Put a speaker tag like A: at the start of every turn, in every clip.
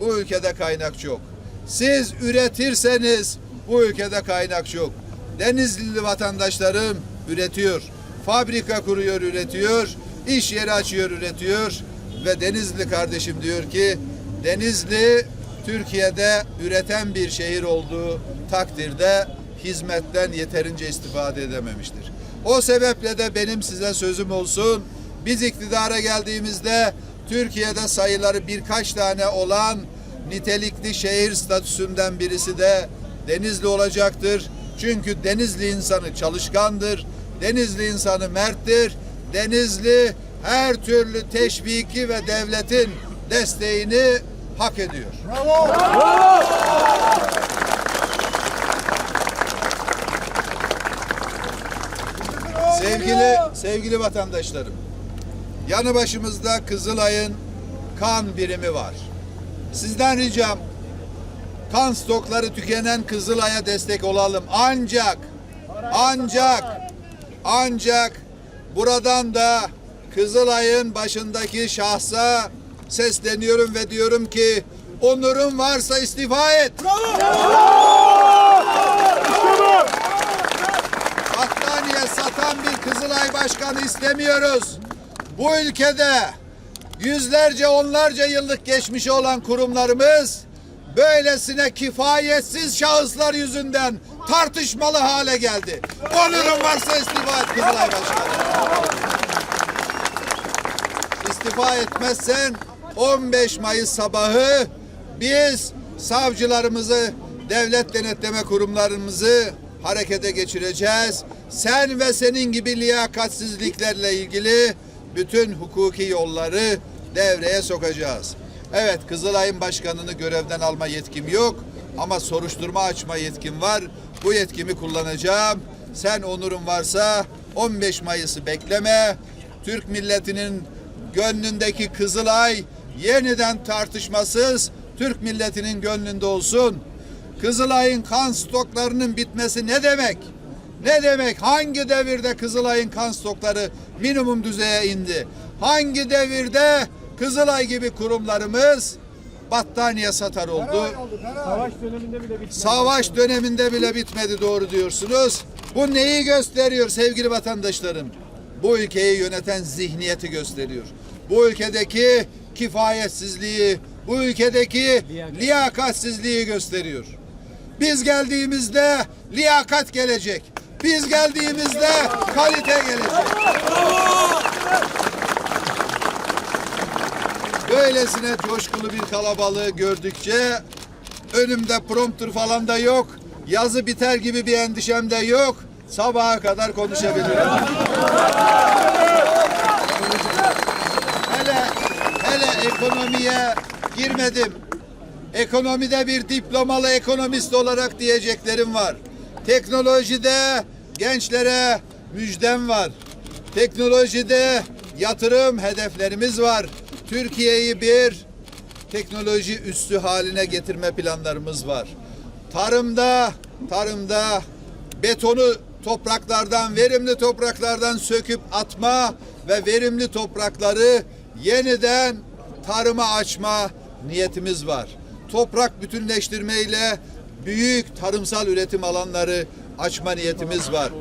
A: Bu ülkede kaynak çok. Siz üretirseniz bu ülkede kaynak çok. Denizli vatandaşlarım üretiyor. Fabrika kuruyor, üretiyor. iş yeri açıyor, üretiyor. Ve Denizli kardeşim diyor ki Denizli Türkiye'de üreten bir şehir olduğu takdirde hizmetten yeterince istifade edememiştir. O sebeple de benim size sözüm olsun. Biz iktidara geldiğimizde Türkiye'de sayıları birkaç tane olan nitelikli şehir statüsünden birisi de Denizli olacaktır. Çünkü Denizli insanı çalışkandır. Denizli insanı merttir. Denizli her türlü teşviki ve devletin desteğini hak ediyor. Sevgili sevgili vatandaşlarım. Yanı başımızda Kızılay'ın kan birimi var. Sizden ricam kan stokları tükenen Kızılay'a destek olalım. Ancak ancak ancak buradan da Kızılay'ın başındaki şahsa sesleniyorum ve diyorum ki onurun varsa istifa et. battaniye satan bir Kızılay Başkanı istemiyoruz. Bu ülkede yüzlerce onlarca yıllık geçmişi olan kurumlarımız böylesine kifayetsiz şahıslar yüzünden tartışmalı hale geldi. Onurun varsa istifa et Kızılay Başkanı. İstifa etmezsen 15 Mayıs sabahı biz savcılarımızı, devlet denetleme kurumlarımızı harekete geçireceğiz. Sen ve senin gibi liyakatsizliklerle ilgili bütün hukuki yolları devreye sokacağız. Evet Kızılay'ın başkanını görevden alma yetkim yok ama soruşturma açma yetkim var. Bu yetkimi kullanacağım. Sen onurun varsa 15 Mayıs'ı bekleme. Türk milletinin gönlündeki Kızılay yeniden tartışmasız Türk milletinin gönlünde olsun. Kızılay'ın kan stoklarının bitmesi ne demek? Ne demek? Hangi devirde Kızılay'ın kan stokları minimum düzeye indi? Hangi devirde Kızılay gibi kurumlarımız battaniye satar oldu?
B: Savaş döneminde bile bitmedi.
A: Savaş döneminde bile bitmedi doğru diyorsunuz. Bu neyi gösteriyor sevgili vatandaşlarım? Bu ülkeyi yöneten zihniyeti gösteriyor. Bu ülkedeki kifayetsizliği, bu ülkedeki liyakatsizliği gösteriyor. Biz geldiğimizde liyakat gelecek. Biz geldiğimizde kalite gelecek. Böylesine coşkulu bir kalabalığı gördükçe önümde prompter falan da yok. Yazı biter gibi bir endişem de yok. Sabaha kadar konuşabilirim. hele hele ekonomiye girmedim. Ekonomide bir diplomalı ekonomist olarak diyeceklerim var. Teknolojide gençlere müjdem var. Teknolojide yatırım hedeflerimiz var. Türkiye'yi bir teknoloji üssü haline getirme planlarımız var. Tarımda, tarımda betonu topraklardan, verimli topraklardan söküp atma ve verimli toprakları yeniden tarıma açma niyetimiz var. Toprak bütünleştirme ile büyük tarımsal üretim alanları açma niyetimiz var.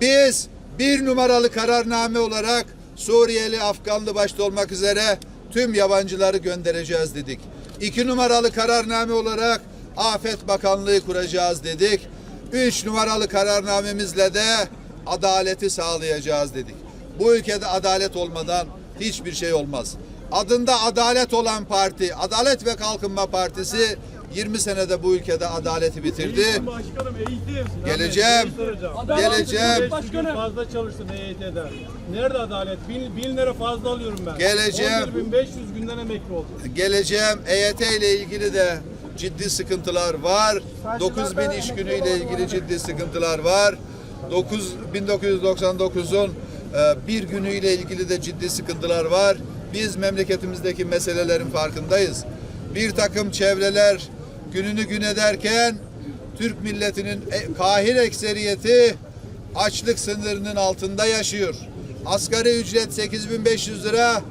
A: Biz bir numaralı kararname olarak Suriyeli, Afganlı başta olmak üzere tüm yabancıları göndereceğiz dedik. İki numaralı kararname olarak Afet Bakanlığı kuracağız dedik. Üç numaralı kararnamemizle de adaleti sağlayacağız dedik. Bu ülkede adalet olmadan hiçbir şey olmaz. Adında adalet olan parti, Adalet ve Kalkınma Partisi 20 senede bu ülkede adaleti bitirdi.
B: Eğitim başkanım eğitim.
A: Geleceğim.
B: Soracağım.
A: Geleceğim.
B: 500 gün fazla çalıştın EYT'den. Nerede adalet? Bin, bin lira fazla alıyorum ben.
A: Geleceğim.
B: 11.500 günden emekli oldum.
A: geleceğim EYT ile ilgili de ciddi sıkıntılar var. 9000 iş günü ile ilgili ciddi sıkıntılar var. 9 1999'un e, bir günü ile ilgili de ciddi sıkıntılar var. Biz memleketimizdeki meselelerin farkındayız. Bir takım çevreler gününü gün ederken Türk milletinin e, kahir ekseriyeti açlık sınırının altında yaşıyor. Asgari ücret 8500 lira,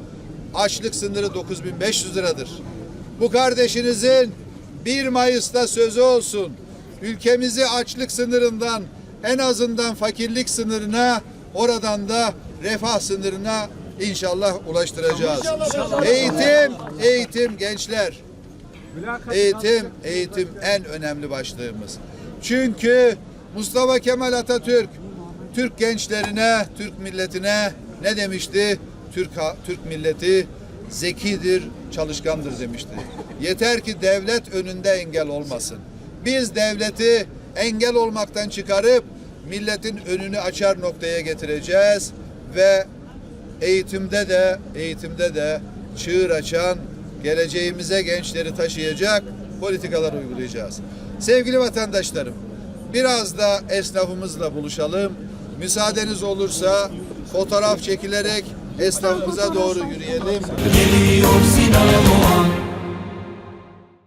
A: açlık sınırı 9500 liradır. Bu kardeşinizin 1 Mayıs'ta sözü olsun. Ülkemizi açlık sınırından en azından fakirlik sınırına oradan da refah sınırına inşallah ulaştıracağız. Eğitim, eğitim gençler. Eğitim, eğitim en önemli başlığımız. Çünkü Mustafa Kemal Atatürk Türk gençlerine, Türk milletine ne demişti? Türk Türk milleti zekidir, çalışkandır demişti. Yeter ki devlet önünde engel olmasın. Biz devleti engel olmaktan çıkarıp milletin önünü açar noktaya getireceğiz ve eğitimde de eğitimde de çığır açan geleceğimize gençleri taşıyacak politikalar uygulayacağız. Sevgili vatandaşlarım, biraz da esnafımızla buluşalım. Müsaadeniz olursa fotoğraf çekilerek esnafımıza doğru yürüyelim.
C: Geliyor Sinan Oğan